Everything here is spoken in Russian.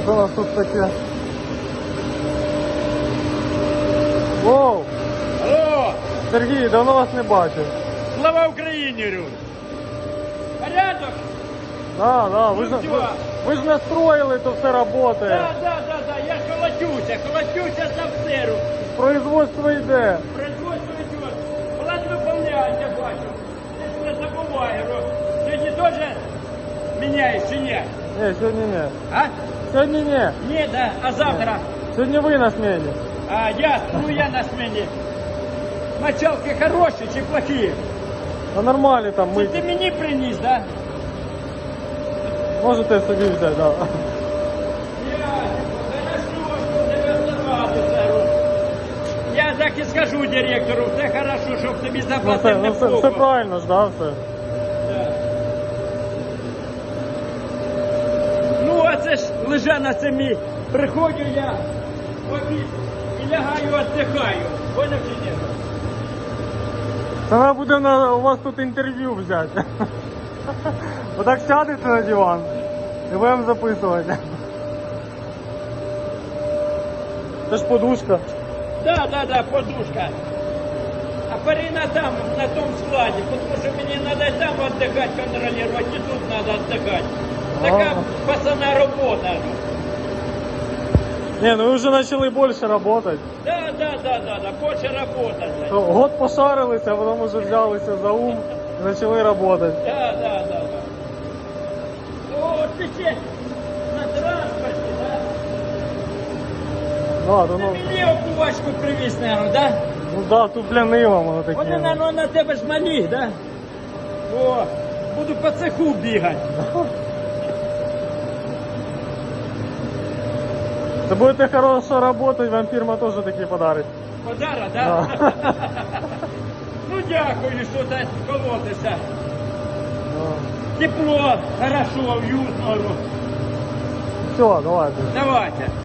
Що у нас тут таке? Воу! Алло, Сергій, давно вас не бачив. слава Україні, говорю. Порядок? Да, да, ви ж, Ну, ви, всё. ви ж настроїли, то все працює. Да, да, да, да, я колотюся, колотюся за всеру. Производство йде. Производство идет. План выполняет, я бачу. Здесь не забывай, говорю. Сьогодні теж міняєш чи ні? Ні, сьогодні ні. А? Сьогодні ні. Ні, да, а завтра? Сьогодні ви на смені. А, я, ну я на смене. Мочалки хороші чи плохі? А нормально там Це ми. ти мені приніс, да? Можете собі взяти, да. Я, хорошо, що тебе здавати, Я так і скажу директору, все хорошо, щоб тобі Ну, все, заплатив ну, все, все неплохо. правильно ж, да, все. лежа на цемі. Приходжу я в обід і лягаю, віддихаю. Поняв чи ні? Та треба буде на, у вас тут інтерв'ю взяти. Отак сядете на диван і будемо записувати. Це ж подушка. Да, да, да, подушка. А Парина там, на том складе, потому что мне надо и там отдыхать, контролировать, и тут надо отдыхать. Такая А. пацана Работа. Не, ну ви вже почали більше працювати. Да, да, да, да, да, больше работать. блядь. То Год пошарилися, а потім вже взялися за ум і почали працювати. Да, да, да, да. О, ты ще на транспорте, да? Да, то, Ти ну, мені окувачку привіз, наверное, да? ну да, тут плянила воно таке. Вони, наверное, на тебе ж малі, да? О, буду по цеху бігати. Це будете хорошо працювати, вам фірма теж такі подарить. Подарок, да? ну дякую, що так колотися. Тепло, хорошо, уютно. Все, давайте. Давайте.